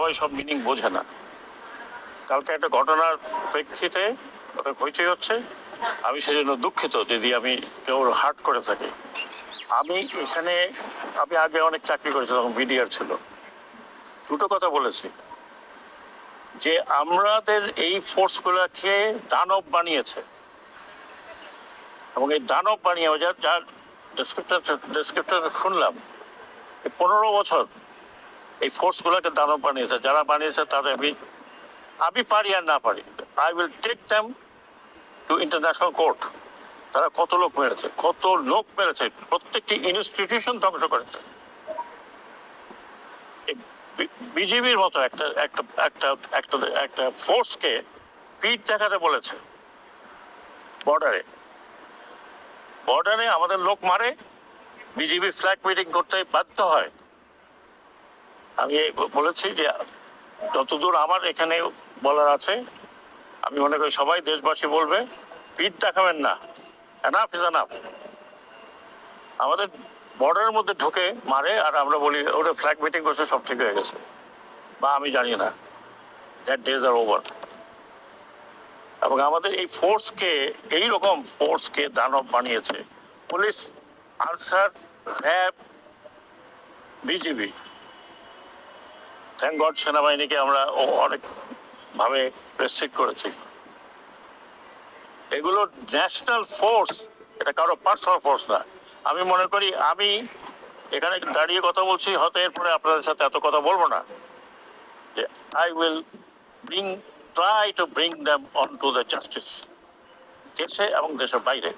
সবাই সব মিনিং বোঝে না। কালকে একটা ঘটনার প্রেক্ষিতে ওটা হইচই হচ্ছে। আমি সেজন্য দুঃখিত যদি আমি কেউ হার্ট করে থাকি। আমি এখানে, আমি আগে অনেক চাকরি করেছি, তখন বিডিআর ছিল। দুটো কথা বলেছি। যে আমাদের এই ফোর্সগুলোকে দানব বানিয়েছে। এবং এই দানব বানিয়ে যার যার ডেসক্রিপ্টার ডেসক্রিপ্টার শুনলাম পনেরো বছর এই ফোর্সগুলোকে দানব বানিয়েছে। যারা বানিয়েছে তাদের আমি আমি পারি আর না পারি। I will take them to international court তারা কত লোক মেরেছে, কত লোক মেরেছে, প্রত্যেকটি ইনস্টিটিউশন ধ্বংস করেছে। বিজেপির মতো একটা একটা একটা একটা একটা ফোর্সকে পিঠ দেখাতে বলেছে। বর্ডারে বর্ডারে আমাদের লোক মারে বিজেপি ফ্ল্যাগ মিটিং করতে বাধ্য হয়। আমি বলেছি যে যতদূর আমার এখানে বলার আছে, আমি মনে করি সবাই দেশবাসী বলবে পিঠ দেখাবেন না। এনাফ ইজ এনাফ আমাদের বর্ডারের মধ্যে ঢুকে, মারে, আর আমরা বলি ওটা ফ্ল্যাগ মিটিং করছে, সব ঠিক হয়ে গেছে। বা আমি জানি না দ্যাট ডেজ আর ওভার এবং আমাদের এই ফোর্সকে এই রকম ফোর্সকে দানব বানিয়েছে। Police, Ansar, RAB, BGB. Thank God সেনাবাহিনীকে আমরা অনেক ভাবে রেস্ট্রিক্ট করেছি। এগুলো ন্যাশনাল ফোর্স এটা কারও পার্সোনাল ফোর্স না। আমি মনে করি, আমি এখানে দাঁড়িয়ে কথা বলছি, হয়তো এরপরে আপনাদের সাথে এত কথা বলব না। যে I will bring try to bring them on to the justice দেশে এবং দেশের বাইরে,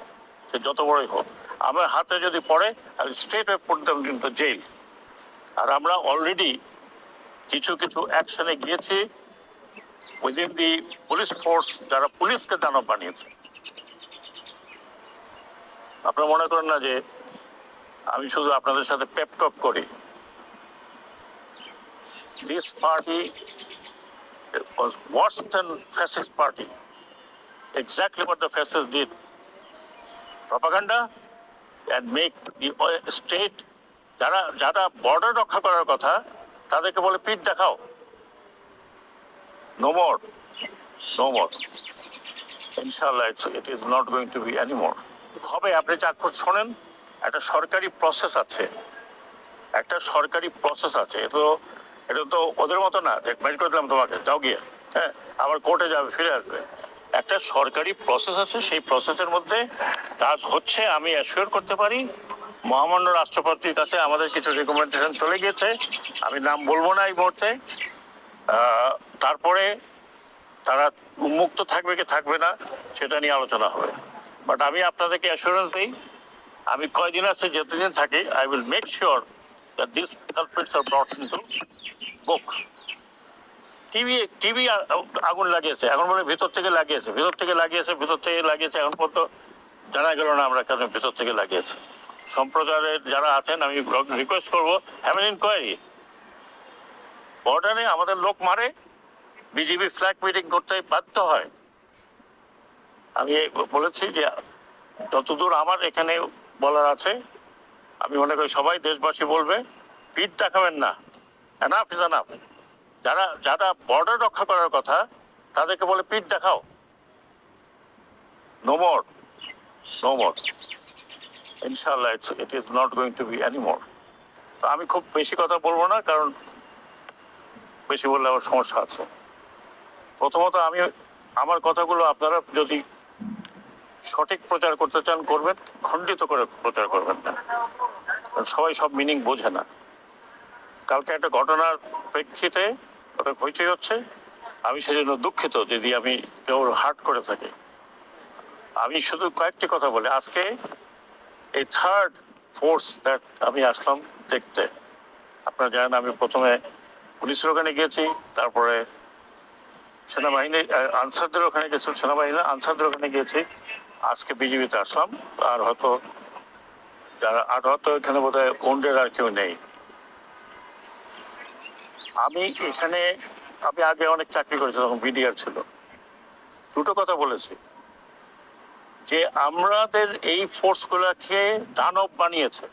সে যত বড়ই হোক। আমার হাতে যদি পড়ে আমি straight way put them in jail আর আমরা অলরেডি কিছু কিছু অ্যাকশনে গিয়েছি উইদিন দি পুলিশ ফোর্স যারা পুলিশকে দানব বানিয়েছে আপনারা মনে করেন না যে আমি শুধু আপনাদের সাথে পেপটপ করি this party was worse than fascist party. Exactly what the fascists did. Propaganda and make the state যারা যারা বর্ডার রক্ষা করার কথা তাদেরকে বলে পিঠ দেখাও। নো মোর নো মোর ইনশাল্লাহ it is not going to be anymore হবে, আপনি চাক্ষুষ শোনেন, একটা সরকারি প্রসেস আছে। একটা সরকারি প্রসেস আছে। এটা তো এটা তো ওদের মতো না। বের করে দিলাম তোমাকে, যাও গিয়ে। হ্যাঁ আবার কোর্টে যাবে, ফিরে আসবে। একটা সরকারি প্রসেস আছে, সেই প্রসেসের মধ্যে কাজ হচ্ছে, আমি অ্যাসিওর করতে পারি। মহামান্য রাষ্ট্রপতির কাছে আমাদের কিছু রেকমেন্ডেশন চলে গিয়েছে। আমি নাম বলব না এই মুহূর্তে। তারপরে তারা উন্মুক্ত থাকবে কি থাকবে না, সেটা নিয়ে আলোচনা হবে। বাট আমি আপনাদেরকে অ্যাসুরেন্স দিই, আমি কয়দিন আছে, যতদিন থাকি I will make sure that this culprits are brought into book TV TV আগুন লাগিয়েছে, এখন বলে ভিতর থেকে লাগিয়েছে, ভিতর থেকে লাগিয়েছে, ভিতর থেকে লাগিয়েছে, এখন পর্যন্ত জানা গেল না আমরা কেন ভিতর থেকে লাগিয়েছে। সম্প্রদায়ের যারা আছেন, আমি রিকোয়েস্ট করব হ্যাভেন ইনকোয়ারি বর্ডারে আমাদের লোক মারে বিজেপি ফ্ল্যাগ মিটিং করতে বাধ্য হয়। আমি বলেছি যে, যতদূর আমার এখানে বলার আছে, আমি মনে করি সবাই দেশবাসী বলবে, পিঠ দেখাবেন না। এনাফ ইজ এনাফ যারা যারা বর্ডার রক্ষা করার কথা, তাদেরকে বলে পিঠ দেখাও। নো মোর নো ইনশাল্লাহ it is not going to be anymore তো আমি খুব বেশি কথা বলব না, কারণ বেশি বললে আবার সমস্যা আছে। প্রথমত আমি, আমার কথাগুলো আপনারা যদি সঠিক প্রচার করতে চান, করবেন, খণ্ডিত করে প্রচার করবেন না। সবাই সব মিনিং বোঝে না। কালকে একটা ঘটনার প্রেক্ষিতে ওটা হইচই হচ্ছে। আমি সেজন্য দুঃখিত যদি আমি কেউ হার্ট করে থাকি। আমি শুধু কয়েকটি কথা বলি। আজকে এই থার্ড ফোর্স দ্যাট আমি আসলাম দেখতে। আপনারা জানেন আমি প্রথমে পুলিশের ওখানে গিয়েছি, তারপরে সেনাবাহিনী আনসারদের ওখানে গেছি সেনাবাহিনী আনসারদের ওখানে গিয়েছি। আজকে বিজেপিতে আসলাম, আর হয়তো যারা আর হয়তো এখানে বোধ হয় ওন্ডের আর কেউ নেই। আমি এখানে, আমি আগে অনেক চাকরি করেছি, তখন বিডিআর ছিল। দুটো কথা বলেছি। যে আমাদের এই ফোর্সগুলোকে দানব বানিয়েছে।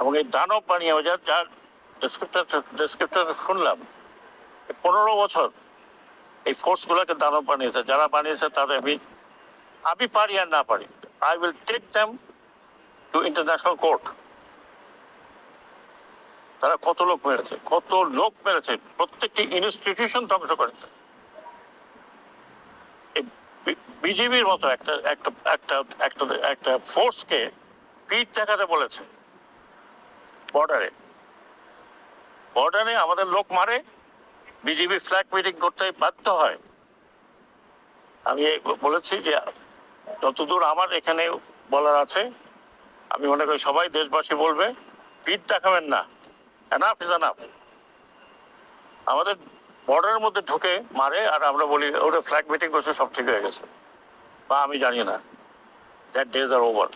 এবং এই দানব বানিয়ে যার ডেসক্রিপ্টর ডেসক্রিপ্টর শুনলাম পনেরো বছর এই ফোর্স গুলোকে দানব বানিয়েছে। যারা বানিয়েছে তাদের আমি আমি পারি আর না পারি I will take them to international court তারা কত লোক মেরেছে, কত লোক মেরেছে, প্রত্যেকটি ইনস্টিটিউশন ধ্বংস করেছে। বিজেপির মতো একটা একটা একটা একটা একটা ফোর্সকে পিঠ দেখাতে বলেছে বর্ডারে বর্ডারে আমাদের লোক মারে বিজেপি ফ্ল্যাগ মিটিং করতে বাধ্য হয়। আমি বলেছি যে, যতদূর আমার এখানে বলার আছে, আমি মনে করি সবাই দেশবাসী বলবে, পিঠ দেখাবেন না। এনাফ ইজ এনাফ আমাদের বর্ডারের মধ্যে ঢুকে মারে, আর আমরা বলি ওটা ফ্ল্যাগ মিটিং করছে, সব ঠিক হয়ে গেছে। বা আমি জানি না। দ্যাট ডেজ আর ওভার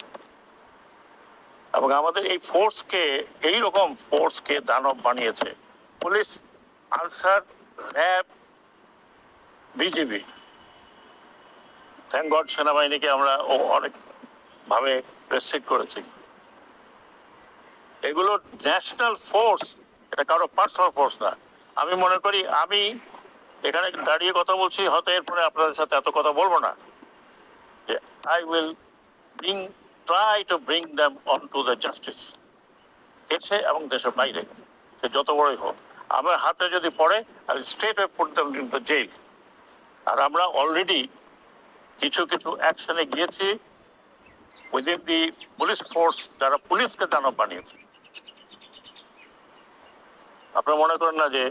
এবং আমাদের এই ফোর্সকে এই রকম ফোর্সকে দানব বানিয়েছে। Police, Ansar, RAB BGB thank God সেনাবাহিনীকে আমরা অনেক ভাবে রেস্ট্রিক্ট করেছি। এগুলো ন্যাশনাল ফোর্স এটা কারও পার্সোনাল ফোর্স না। আমি মনে করি, আমি এখানে দাঁড়িয়ে কথা বলছি, হয়তো এরপরে আপনাদের সাথে এত কথা বলব না। Will bring try to bring them on to the justice দেশে এবং দেশের বাইরে, সে যত বড়ই হোক। আমার হাতে যদি পড়ে, আমি state them in the jail আর আমরা অলরেডি কিছু কিছু অ্যাকশনে গিয়েছি উইদিন দি পুলিশ ফোর্স যারা পুলিশকে দানব বানিয়েছে। আপনারা মনে করেন না যে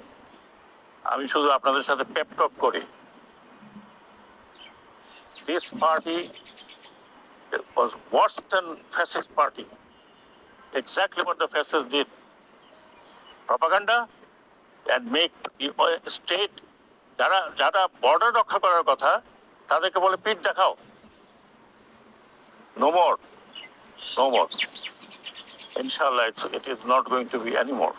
আমি শুধু আপনাদের সাথে পেপটক করি? This party was worse than fascist party. Exactly what the fascists did. Propaganda and make the state যারা যারা বর্ডার রক্ষা করার কথা তাদেরকে বলে পিঠ দেখাও নো মোর নো মোর ইনশাল্লাহ it is not going to be any more